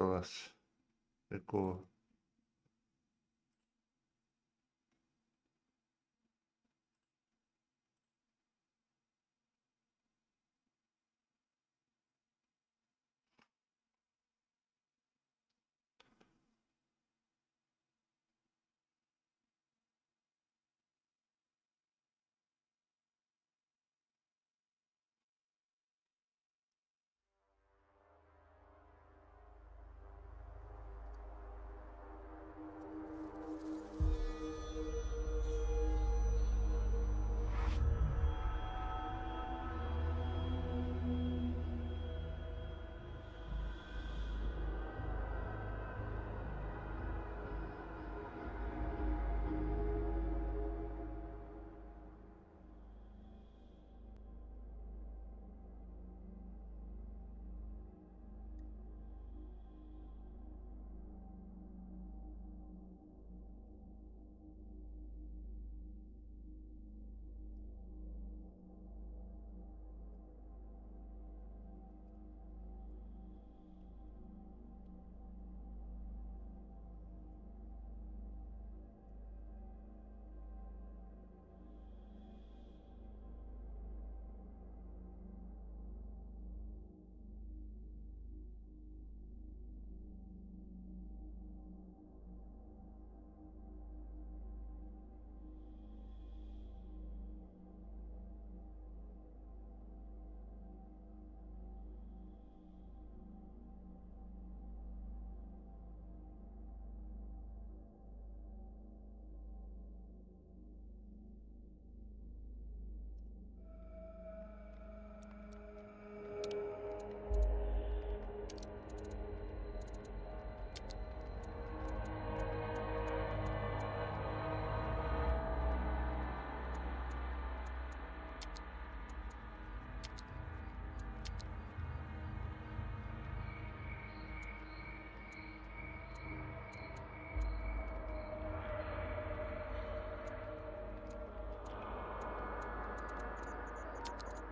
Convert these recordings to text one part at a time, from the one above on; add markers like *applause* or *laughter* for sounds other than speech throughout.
Клас. Прикол.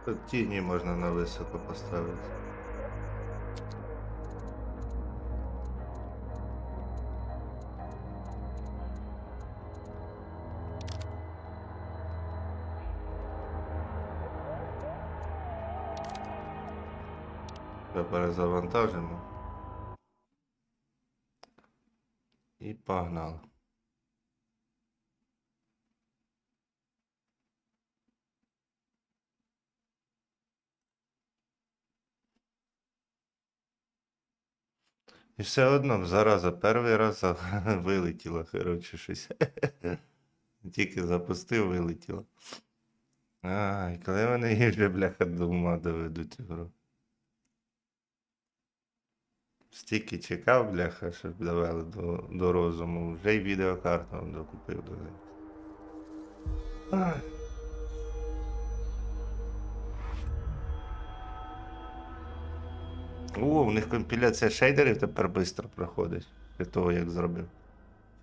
Тут тіні можна на високо поставити. Та Перезавантажимо. І погнали. І все одно зараза перший раз *laughs* вилетіло, коротше, щось. *laughs* Тільки запустив, вилетіло. Ай, коли вони її вже, бляха, до ума доведуть гру. Стільки чекав, бляха, щоб довели до, до розуму. Вже й відеокарту докупив до них. О, у них компіляція шейдерів тепер швидко проходить. Після того, як зробив.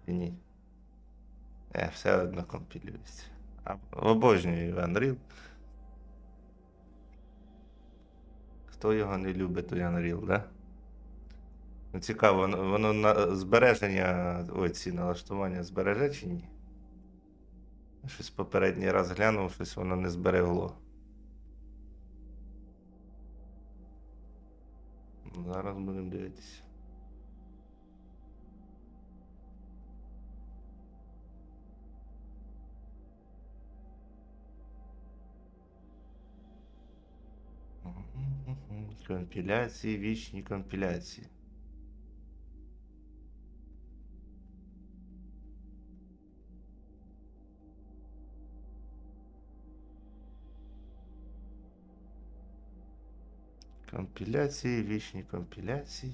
Чи ні? Е, все одно компілюється. Обожнюю Unreal. Хто його не любить, той Unreal, да? Ну, цікаво, воно, воно на збереження, ой, ці налаштування збереже чи ні? Щось попередній раз глянув, щось воно не зберегло. Зараз будемо дивитися. Компіляції, вічні компіляції. Компіляції, вічні компіляції.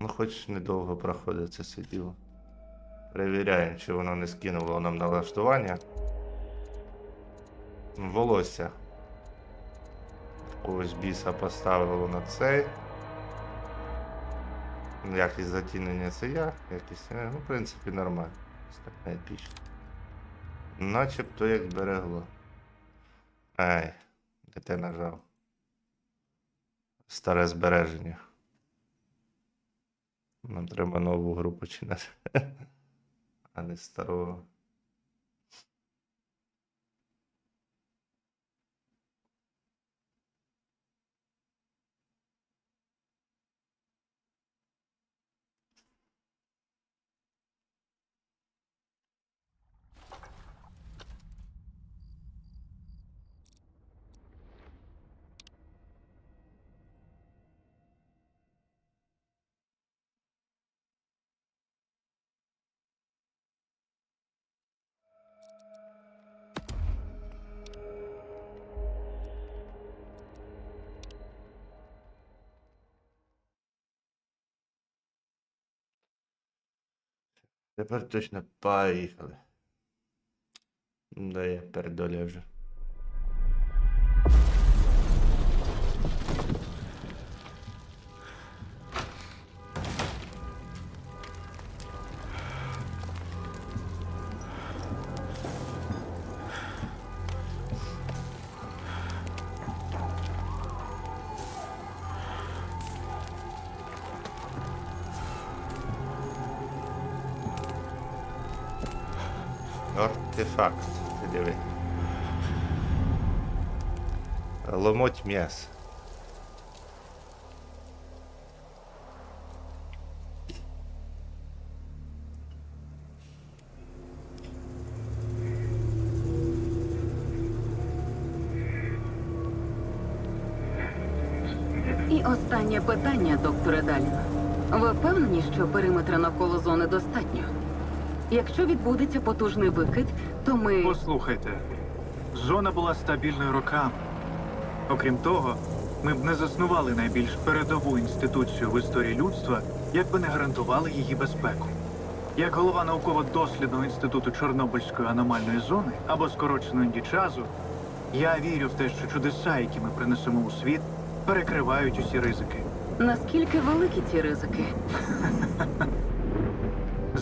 Ну, хоч недовго проходить це все діло. Перевіряємо, чи воно не скинуло нам налаштування. Волосся. Когось біса поставило на цей. Якість затінення це я, якість. е, Ну, в принципі, нормально. Не епічно. Начебто як зберегло. Ай, де ти нажав? Старе збереження. Нам треба нову гру починати. *laughs* А не старого. Тепер точно поїхали. Да я передолю вже. Артефакт. Ти диви. Ломоть м'ясо. І останнє питання, докторе Далін. Ви впевнені, що периметра навколо зони достатньо? Якщо відбудеться потужний викид, то ми. Послухайте, зона була стабільною роками. Окрім того, ми б не заснували найбільш передову інституцію в історії людства, якби не гарантували її безпеку. Як голова науково-дослідного інституту Чорнобильської аномальної зони або скорочено індічазу, я вірю в те, що чудеса, які ми принесемо у світ, перекривають усі ризики. Наскільки великі ці ризики? *laughs*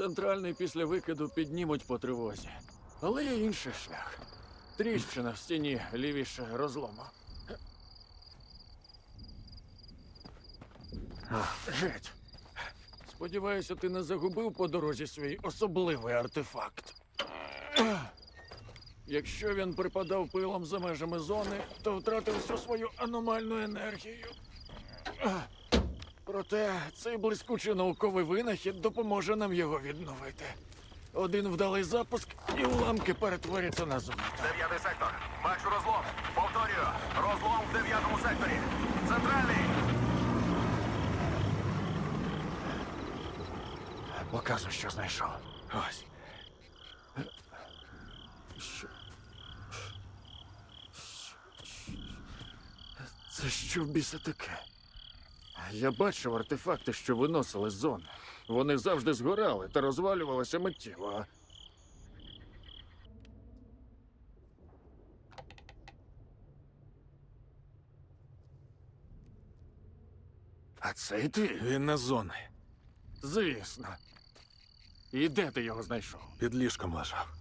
Центральний після викиду піднімуть по тривозі. Але є інший шлях. Тріщина в стіні лівіше розлому. Геть. Сподіваюся, ти не загубив по дорозі свій особливий артефакт. Якщо він припадав пилом за межами зони, то втратив всю свою аномальну енергію. Проте цей блискучий науковий винахід допоможе нам його відновити. Один вдалий запуск і уламки перетворяться на золото. Дев'ятий сектор. Бачу розлом. Повторюю. Розлом в дев'ятому секторі. Центральний. Показуй, що знайшов. Ось. Що? Це що біса таке? Я бачив артефакти, що виносили з зони. Вони завжди згорали та розвалювалися миттєво. а А це й ти? Він на зони. Звісно. І де ти його знайшов? Під ліжком лежав.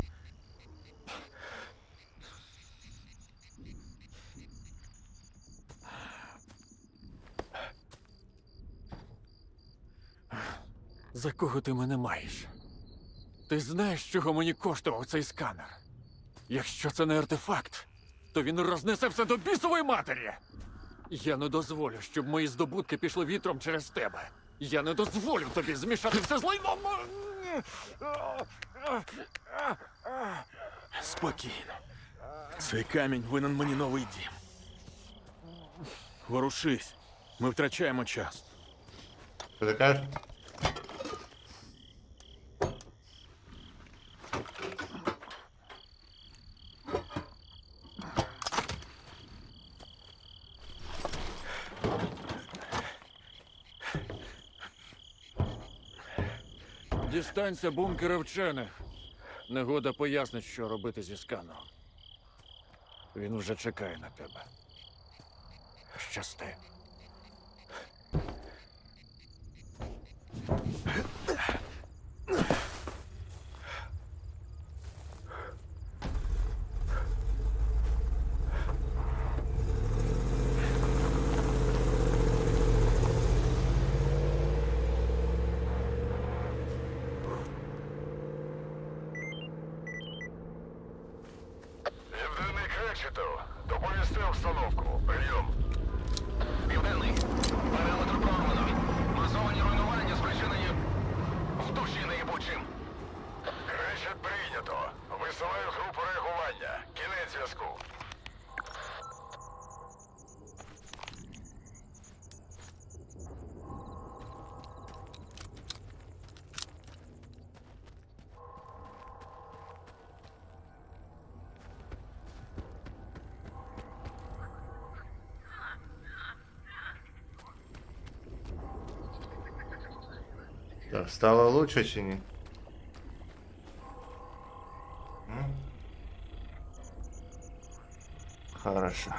За кого ти мене маєш? Ти знаєш, чого мені коштував цей сканер? Якщо це не артефакт, то він рознесе все до бісової матері. Я не дозволю, щоб мої здобутки пішли вітром через тебе. Я не дозволю тобі змішати все з лайном. Спокійно. Цей камінь винен мені новий дім. Ворушись. Ми втрачаємо час. Що ти кажеш? Дістанься бункера вчених. Негода пояснить, що робити зі сканом. Він вже чекає на тебе. Щасти. Висилаю групу реагування. Кінець зв'язку. Стало лучше чи ні? Хорошо.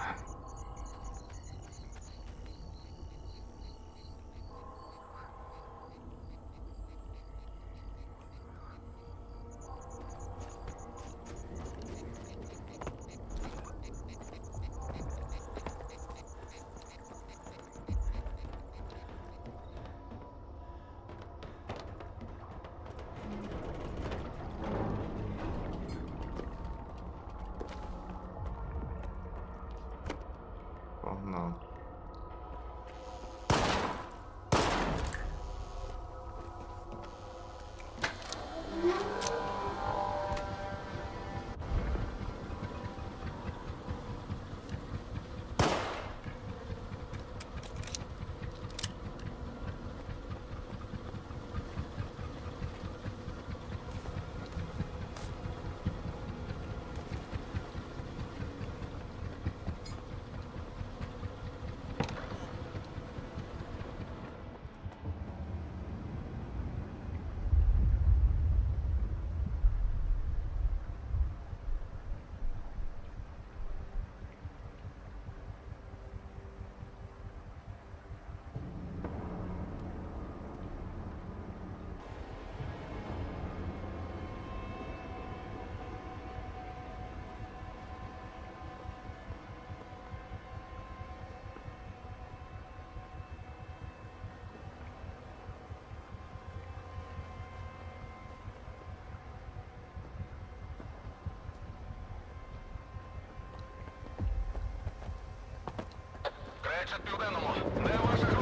Південному. Де ваша?